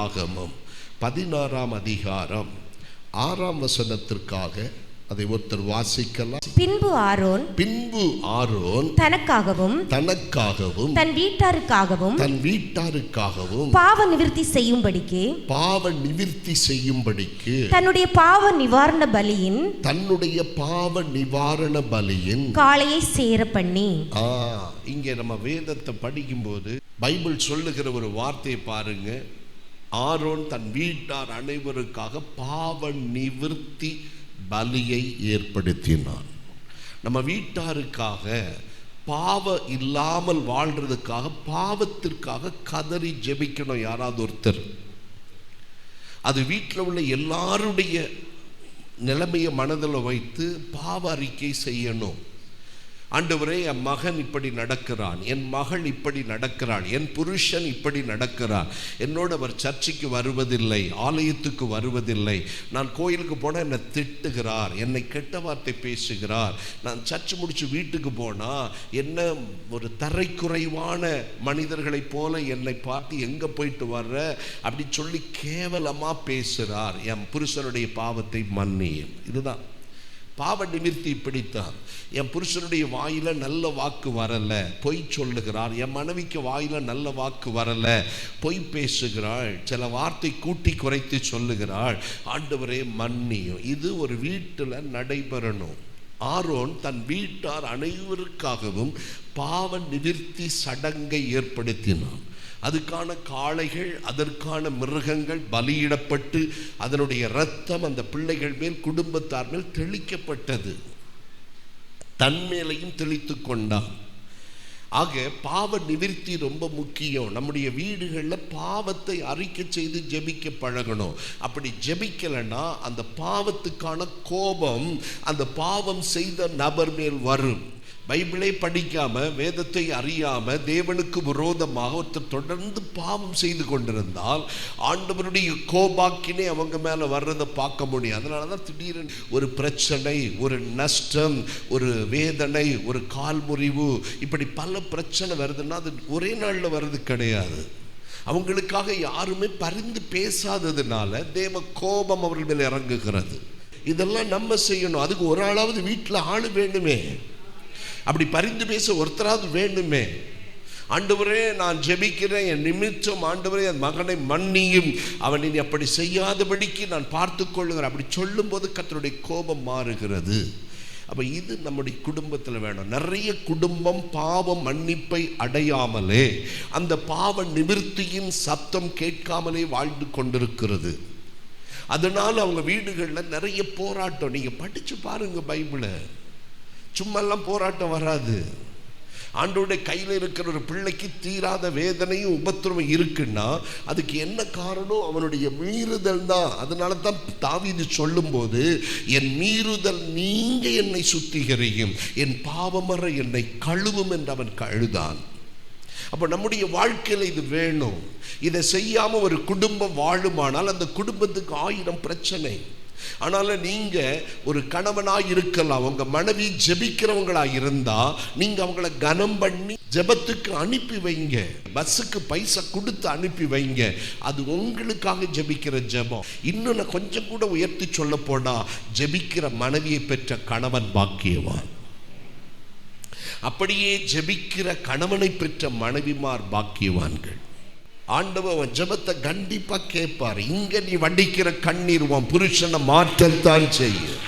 லேவியராகமம் பதினாறாம் அதிகாரம் ஆறாம் வசனத்திற்காக அதை ஒருத்தர் வாசிக்கலாம். பின்பு ஆரோன் பின்பு ஆரோன் தனக்காகவும் தனக்காகவும் தன் வீட்டாருக்காகவும் தன் வீட்டாருக்காகவும் பாவ நிவிர்த்தி செய்யும்படிக்கு பாவ நிவிர்த்தி செய்யும்படிக்கு தன்னுடைய பாவ நிவாரண பலியின் தன்னுடைய பாவ நிவாரண பலியின் காளையை சேர பண்ணி. ஆ இங்கே நம்ம வேதத்தை படிக்கும்போது பைபிள் சொல்லுகிற ஒரு வார்த்தையை பாருங்க. ஆரோன் தன் வீட்டார் அனைவருக்காக பாவ நிவர்த்தி பலியை ஏற்படுத்தினான். நம்ம வீட்டாருக்காக பாவ இல்லாமல் வாழ்றதுக்காக பாவத்திற்காக கதறி ஜெபிக்கணும் யாராவது ஒருத்தர். அது வீட்டில் உள்ள எல்லாருடைய நிலைமையை மனதில் வைத்து பாவ அறிக்கை செய்யணும். ஆண்டவரே என் மகன் இப்படி நடக்கிறான் என் மகள் இப்படி நடக்கிறாள் என் புருஷன் இப்படி நடக்கிறான். என்னோட அவர் சர்ச்சைக்கு வருவதில்லை ஆலயத்துக்கு வருவதில்லை. நான் கோயிலுக்கு போனால் என்னை திட்டுகிறார் என்னை கெட்ட வார்த்தை பேசுகிறார். நான் சர்ச்சு முடிச்சு வீட்டுக்கு போனால் என்ன ஒரு தரைக்குறைவான மனிதர்களைப் போல என்னை பார்த்து எங்கே போயிட்டு வர்ற அப்படி சொல்லி கேவலமாக பேசுகிறார். என் புருஷனுடைய பாவத்தை மன்னியும் இதுதான். பாவ நிமிர்த்தி பிடித்தான். என் புருஷனுடைய வாயில் நல்ல வாக்கு வரல. பொய் சொல்லுகிறார். என் மனைவிக்கு வாயில் நல்ல வாக்கு வரல. பொய் பேசுகிறாள். சில வார்த்தை கூட்டி குறைத்து சொல்லுகிறாள். ஆண்டவரே மன்னியும். இது ஒரு வீட்டில் நடைபெறணும். ஆரோன் தன் வீட்டார் அனைவருக்காகவும் பாவ நிவிற்த்தி சடங்கை ஏற்படுத்தினான். அதுக்கான காளைகள் அதற்கான மிருகங்கள் பலியிடப்பட்டு அதனுடைய இரத்தம் அந்த பிள்ளைகள் மேல் குடும்பத்தார் மேல் தெளிக்கப்பட்டது. தன் மேலையும் தெளித்து கொண்டான். ஆக பாவ நிவிர்த்தி ரொம்ப முக்கியம். நம்முடைய வீடுகளில் பாவத்தை அறிக்கை செய்து ஜெபிக்க பழகணும். அப்படி ஜெபிக்கலைன்னா அந்த பாவத்துக்கான கோபம் அந்த பாவம் செய்த நபர் மேல் வரும். பைபிளை படிக்காம வேதத்தை அறியாம தேவனுக்கு விரோதமாக ஒருத்தர் தொடர்ந்து பாவம் செய்து கொண்டிருந்தால் ஆண்டவருடைய கோபாக்கினே அவங்க மேல வர்றதை பார்க்க முடியும் அதனால தான் திடீரென ஒரு பிரச்சனை ஒரு நஷ்டம் ஒரு வேதனை ஒரு கால் முறிவு இப்படி பல பிரச்சனை வருதுன்னா அது ஒரே நாளில் வர்றது கிடையாது. அவங்களுக்காக யாருமே பரிந்து பேசாததுனால தேவ கோபம் அவர்கள் மேலே இறங்குகிறது. இதெல்லாம் நம்ம செய்யணும். அதுக்கு ஒரு ஆளாவது வீட்டில் ஆள் வேண்டுமே அப்படி பரிந்து பேச ஒருத்தராவது வேண்டுமே. ஆண்டவரே நான் ஜெபிக்கிறேன். என் நிமித்தம் ஆண்டவரே என் மகனை மன்னியும். அவன் இனி அப்படி செய்யாதபடிக்கு நான் பார்த்து கொள்ளுகிறேன் அப்படி சொல்லும்போது கத்தருடைய கோபம் மாறுகிறது. அப்போ இது நம்முடைய குடும்பத்தில் வேணும். நிறைய குடும்பம் பாவம் மன்னிப்பை அடையாமலே அந்த பாவ நிவிர்த்தியின் சத்தம் கேட்காமலே வாழ்ந்து கொண்டிருக்கிறது. அதனால் அவங்க வீடுகளில் நிறைய போராட்டம். நீங்கள் படித்து பாருங்கள் பைபிளை. சும்மெல்லாம் போராட்டம் வராது. ஆண்டோடைய கையில் இருக்கிற ஒரு பிள்ளைக்கு தீராத வேதனையும் உபத்திரமும் இருக்குன்னா அதுக்கு என்ன காரணம்? அவனுடைய மீறுதல் தான். அதனால தான் தாவிது சொல்லும்போது என் மீறுதல் நீங்க என்னை சுத்திகரியும். என் பாவமர என்னை கழுவும் என்று அவன் கழுதான். அப்போ நம்முடைய வாழ்க்கையில் இது வேணும். இதை செய்யாமல் ஒரு குடும்பம் வாழுமானால் அந்த குடும்பத்துக்கு ஆயிரம் பிரச்சனை. ஆனால நீங்க ஒரு கணவனாக இருக்கலாம். உங்க மனைவி ஜெபிக்கிறவங்களா இருந்தா நீங்க அவங்கள கனம் பண்ணி ஜெபத்துக்கு அனுப்பி வைங்க. பஸ்ஸுக்கு பைசா கொடுத்து அனுப்பி வைங்க. அது உங்களுக்காக ஜெபிக்கிற ஜெபம். இன்னும் நான் கொஞ்சம் கூட உயர்த்தி சொல்ல போனா ஜெபிக்கிற மனைவியை பெற்ற கணவன் பாக்கியவான். அப்படியே ஜெபிக்கிற கணவனை பெற்ற மனைவிமார் பாக்கியவான்கள். ஆண்டவன் உன் ஜெபத்தை கண்டிப்பாக கேட்பார். இங்கே நீ வண்டிக்கிற கண்ணீர் உன் புருஷனை மாற்றத்தான் செய்யும்.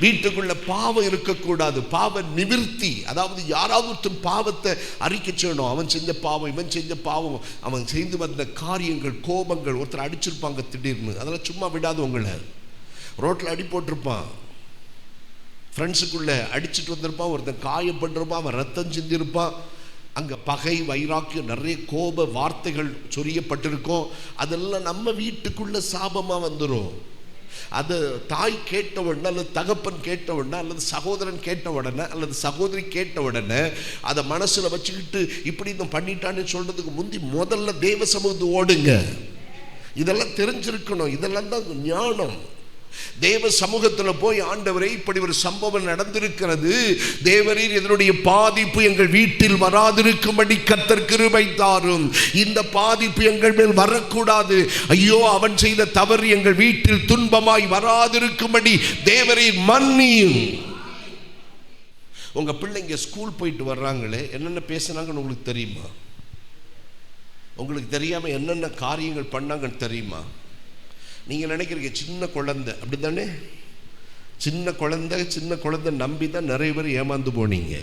வீட்டுக்குள்ள பாவம் இருக்கக்கூடாது. பாவ நிவிர்த்தி. அதாவது யாராவது ஒருத்தர் பாவத்தை அறிக்கை செய்யணும். அவன் செஞ்ச பாவம் இவன் செஞ்ச பாவம் அவன் செய்து வந்த காரியங்கள் கோபங்கள் ஒருத்தர் அடிச்சிருப்பாங்க திடீர்னு. அதெல்லாம் சும்மா விடாது உங்களை. ரோட்டில் அடி போட்டிருப்பான். ஃப்ரெண்ட்ஸுக்குள்ளே அடிச்சுட்டு வந்திருப்பான். ஒருத்தன் காயப்பட்டிருப்பான் அவன் ரத்தம் சிந்திருப்பான். அங்கே பகை வைராக்கியம் நிறைய கோப வார்த்தைகள் சொரியப்பட்டிருக்கும். அதெல்லாம் நம்ம வீட்டுக்குள்ள சாபமாக வந்துடும் அது தாய் கேட்ட உடனே அல்லது தகப்பன் கேட்ட உடனே அல்லது சகோதரன் கேட்ட உடனே அல்லது சகோதரி கேட்ட உடனே அதை மனசில் வச்சுக்கிட்டு இப்படி இந்த பண்ணிட்டான்னு சொல்கிறதுக்கு முந்தி முதல்ல தேவ சமூகத்து ஓடுங்க இதெல்லாம் தெரிஞ்சிருக்கணும். இதெல்லாம் தான் ஞானம். தேவ சமூகத்தில் போய் ஆண்டவரே இப்படி ஒரு சம்பவம் நடந்திருக்கிறது. தேவரீர் இதனுடைய பாதிப்பு எங்கள் வீட்டில் வராதிருக்கும்படி கர்த்தர் கிருபை தாரும். இந்த பாதிப்பு எங்கள் மேல் வரக்கூடாது. ஐயோ அவன் செய்த தவறு எங்கள் வீட்டில் துன்பமாய் வராதிருக்கும்படி தேவரீர் மன்னியும். உங்க பிள்ளைங்க ஸ்கூல் போயிட்டு வர்றாங்களே என்னென்ன பேசுனாங்கன்னு உங்களுக்கு தெரியுமா? உங்களுக்கு தெரியாம என்னென்ன காரியங்கள் பண்ணாங்கன்னு தெரியுமா? நீங்கள் நினைக்கிறீங்க சின்ன குழந்தை. அப்படி தானே சின்ன குழந்தை சின்ன குழந்தை நம்பி தான் நிறைய பேர் ஏமாந்து போனீங்க.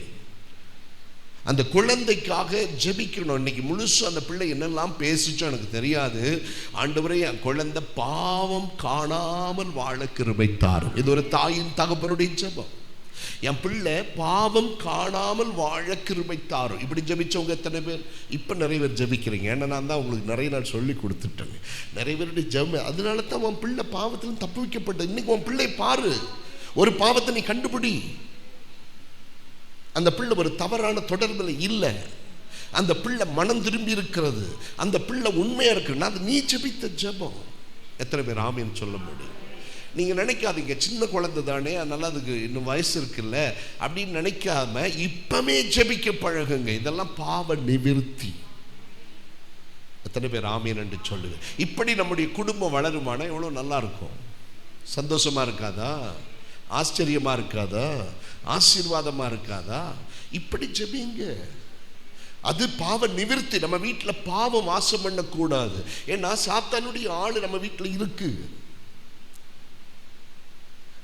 அந்த குழந்தைக்காக ஜெபிக்கணும். இன்னைக்கு முழுசு அந்த பிள்ளை என்னெல்லாம் பேசிச்சோ எனக்கு தெரியாது. ஆண்டவரே என் குழந்தை பாவம் காணாமல் வாழ கிருபை தாரும். இது ஒரு தாயின் தகப்பனுடைய ஜெபம். என் பிள்ளை பாவம் காணாமல் வாழ கிருமை தாரும் இப்படி ஜெபிச்சவங்க எத்தனை பேர்? இப்போ நிறைய பேர் ஜெபிக்கிறீங்க. ஏன்னா நான் தான் உங்களுக்கு நிறைய நாள் சொல்லி கொடுத்துட்டேங்க நிறைய பேருடைய ஜெபம். அதனால தான் உன் பிள்ளை பாவத்திலும் தப்பு வைக்கப்பட்டது. இன்னைக்கு உன் பிள்ளை பாரு. ஒரு பாவத்தை நீ கண்டுபிடி. அந்த பிள்ளை ஒரு தவறான தொடர்பில் இல்லை. அந்த பிள்ளை மனம் திரும்பி இருக்கிறது. அந்த பிள்ளை உண்மையாக இருக்குன்னா அது நீ ஜெபித்த ஜெபம். எத்தனை பேர் ஆமின்னு சொல்ல முடியும்? நீங்கள் நினைக்காதீங்க சின்ன குழந்தை தானே அதனால் அதுக்கு இன்னும் வயசு இருக்குல்ல அப்படின்னு நினைக்காம இப்பமே ஜெபிக்க பழகுங்க. இதெல்லாம் பாவ நிவிருத்தி. எத்தனை பேர் ஆமீன் என்று சொல்லுங்க. இப்படி நம்முடைய குடும்பம் வளருமானா எவ்வளோ நல்லா இருக்கும் சந்தோஷமாக இருக்காதா? ஆச்சரியமாக இருக்காதா? ஆசீர்வாதமாக இருக்காதா? இப்படி ஜெபிங்க. அது பாவ நிவிர்த்தி. நம்ம வீட்டில் பாவம் வாசம் பண்ணக்கூடாது. ஏன்னா சாத்தானுடைய ஆள் நம்ம வீட்டில் இருக்குது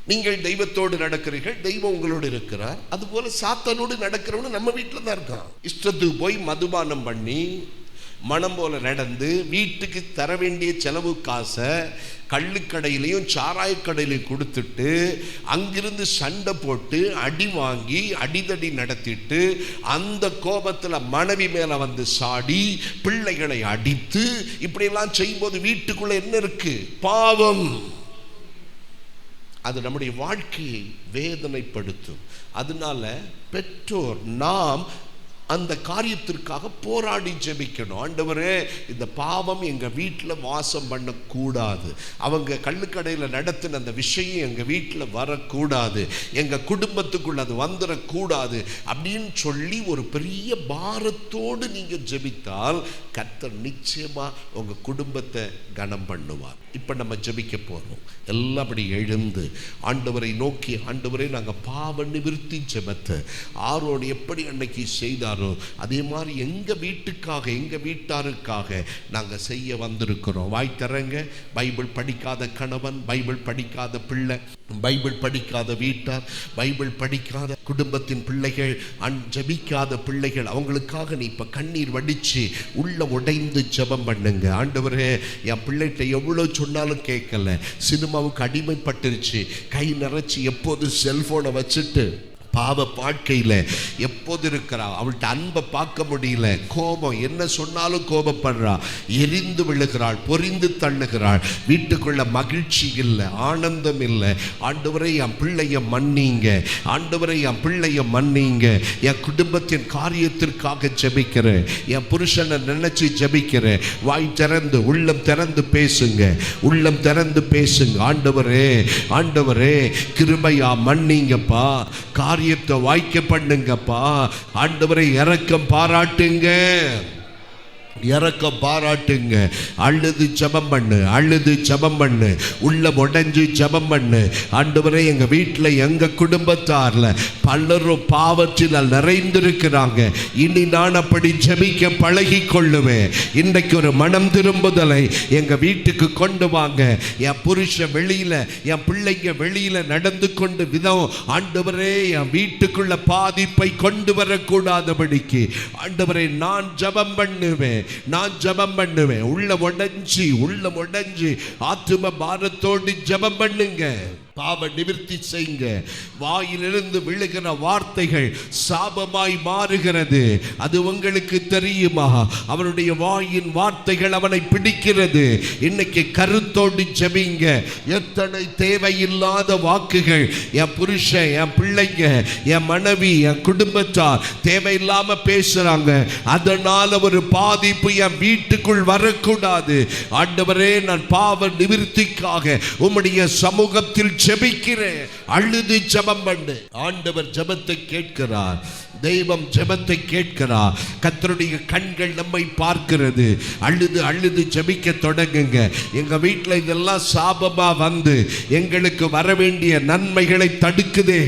நீங்கள் தெய்வத்தோடு நடக்கிறீர்கள் தெய்வம் உங்களோடு இருக்கிறார். அதுபோல சாத்தனோடு நடக்கிறவனு நம்ம வீட்டில் தான் இருக்கான். இஷ்டத்துக்கு போய் மதுபானம் பண்ணி மனம் போல நடந்து வீட்டுக்கு தர வேண்டிய செலவு காசை கள்ளுக்கடையிலையும் சாராயக்கடையிலையும் கொடுத்துட்டு அங்கிருந்து சண்டை போட்டு அடி வாங்கி அடிதடி நடத்திட்டு அந்த கோபத்தில் மனைவி மேலே வந்து சாடி பிள்ளைகளை அடித்து இப்படியெல்லாம் செய்யும்போது வீட்டுக்குள்ளே என்ன இருக்குது பாவம். அது நம்முடைய வாழ்க்கையை வேதனைப்படுத்தும். அதனால பெற்றோர் நாம் அந்த காரியத்திற்காக போராடி ஜெபிக்கணும். ஆண்டவரே இந்த பாவம் எங்கள் வீட்டில் வாசம் பண்ணக்கூடாது. அவங்க கள்ளுக்கடையில் நடத்தின அந்த விஷயம் எங்கள் வீட்டில் வரக்கூடாது. எங்கள் குடும்பத்துக்குள்ள அது வந்துடக்கூடாது அப்படின்னு சொல்லி ஒரு பெரிய பாரத்தோடு நீங்கள் ஜெபித்தால் கர்த்தர் நிச்சயமாக உங்கள் குடும்பத்தை கனம் பண்ணுவார். இப்போ நம்ம ஜெபிக்க போகிறோம் எல்லாம் எழுந்து ஆண்டவரை நோக்கி ஆண்டவரை நாங்கள் பாவ நிவிற்த்தி ஜெபத்தை. ஆரோடு எப்படி அன்னைக்கு செய்தார் அதே மாதிரி எங்கள் வீட்டுக்காக எங்கள் வீட்டாருக்காக நாங்கள் செய்ய வந்திருக்கிறோம். வாய் தரங்க பைபிள் படிக்காத கணவன் பைபிள் படிக்காத பிள்ளை பைபிள் படிக்காத வீட்டார் பைபிள் படிக்காத குடும்பத்தின் பிள்ளைகள் அன் ஜபிக்காத பிள்ளைகள் அவங்களுக்காக நீ இப்போ கண்ணீர் வடித்து உள்ள உடைந்து ஜெபம் பண்ணுங்க. ஆண்டவரே என் பிள்ளைகிட்ட எவ்வளோ சொன்னாலும் கேட்கல. சினிமாவுக்கு அடிமைப்பட்டுருச்சு. கை நிறைச்சி எப்போது செல்ஃபோனை வச்சுட்டு பாவ வாழ்க்கையில் எப்போது இருக்கிறா? அவள்கிட்ட அன்பை பார்க்க முடியல. கோபம் என்ன சொன்னாலும் கோபப்படுறா. எரிந்து விழுகிறாள் பொரிந்து தள்ளுகிறாள். வீட்டுக்குள்ள மகிழ்ச்சி இல்லை ஆனந்தம் இல்லை. ஆண்டவரை என் பிள்ளைய மன்னிங்க. ஆண்டவரை என் பிள்ளைய மன்னிங்க. என் குடும்பத்தின் காரியத்திற்காக ஜெபிக்கிறேன். என் புருஷனை நினைச்சு ஜெபிக்கிறேன். வாய் திறந்து உள்ளம் திறந்து பேசுங்க. உள்ளம் திறந்து பேசுங்க. ஆண்டவரே ஆண்டவரே கிருபையா மன்னிங்கப்பா. காரியத்தை வாய்க்க பண்ணுங்கப்பா. ஆண்டவரை இறக்கம் பாராட்டுங்க. இறக்கம் பாராட்டுங்க. அழுது ஜபம் பண்ணு அழுது ஜபம் பண்ணு. உள்ள உடைஞ்சு ஜெபம் பண்ணு. ஆண்டவரே எங்கள் வீட்டில் எங்கள் குடும்பத்தாரில் பலரும் பாவத்தில் நிறைந்திருக்கிறாங்க. இனி நான் அப்படி ஜபிக்க பழகி கொள்ளுவேன் இன்றைக்கு ஒரு மனம் திரும்புதலை எங்கள் வீட்டுக்கு கொண்டு வாங்க. என் புருஷன் வெளியில் என் பிள்ளைங்க வெளியில் நடந்து கொண்டு விதம். ஆண்டவரே என் வீட்டுக்குள்ள பாதிப்பை கொண்டு வரக்கூடாதபடிக்கு. ஆண்டவரே நான் ஜெபம் பண்ணுவேன். நான் ஜெபம் பண்ணுவேன். உள்ள உடைஞ்சி உள்ள உடைஞ்சி. ஆத்தும பாரத்தோடு ஜெபம் பண்ணுங்க. பாவ நிவர்த்தி செய்யுங்க. வாயிலிருந்து விழுகிற வார்த்தைகள் சாபமாய் மாறுகிறது. அது உங்களுக்கு தெரியுமா? அவனுடைய வாயின் வார்த்தைகள் அவனை பிடிக்கிறது. இன்னைக்கு கருத்தோடு ஜெபிங்க. எத்தனை தேவையில்லாத வாக்குகள். என் புருஷன் என் பிள்ளைங்க என் மனைவி என் குடும்பத்தார் தேவையில்லாம பேசுறாங்க. அதனால ஒரு பாதிப்பு என் வீட்டுக்குள் வரக்கூடாது. ஆண்டவரே நான் பாவ நிவர்த்திக்காக உம்முடைய சமூகத்தில் ஜெபிக்கிறேன். அழுது ஜெபம் பண்ணு. ஆண்டவர் ஜெபத்தை கேட்கிறார். தெய்வம் ஜெபத்தை கேட்கிறார். கத்தருடைய கண்கள் நம்மை பார்க்கிறது. அழுது அழுது ஜெபிக்க தொடங்குங்க. எங்க வீட்டில் இதெல்லாம் சாபமா வந்து எங்களுக்கு வர வேண்டிய நன்மைகளை தடுக்குதே.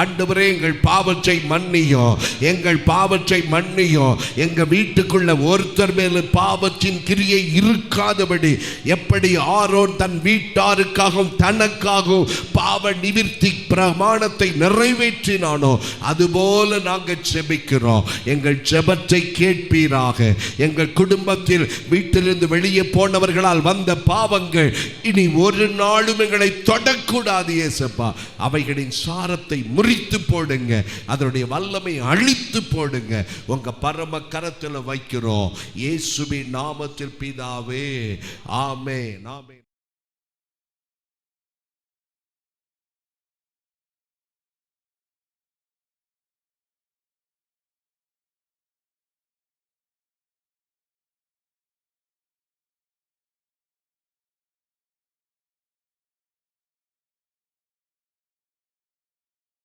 ஆண்டவரே எங்கள் பாவத்தை மன்னியும் எங்கள் பாவத்தை மன்னியும் எங்க வீட்டுக்குள்ள ஒருத்தர் மேல பாவத்தின் கிரியை இருக்காதபடி எப்படி ஆரோன் தன் வீட்டாருக்காகவும் தனக்காகவும் பாவ நிவிர்த்தி பிரமாணத்தை நிறைவேற்றினானோ அதுபோல நாங்கள் ஜெபிக்கிறோம். எங்கள் ஜெபத்தை கேட்பீராக. எங்கள் குடும்பத்தில் வீட்டிலிருந்து வெளியே போனவர்களால் வந்த பாவங்கள் இனி ஒரு நாளும் எங்களை தொடக்கூடாது ஏசப்பா. அவைகளின் சாரத்தை முறித்து போடுங்க. அதனுடைய வல்லமை அழித்து போடுங்க. உங்க பரம கரத்தில் வைக்கிறோம். இயேசுவின் நாமத்தில் பிதாவே ஆமே நாமே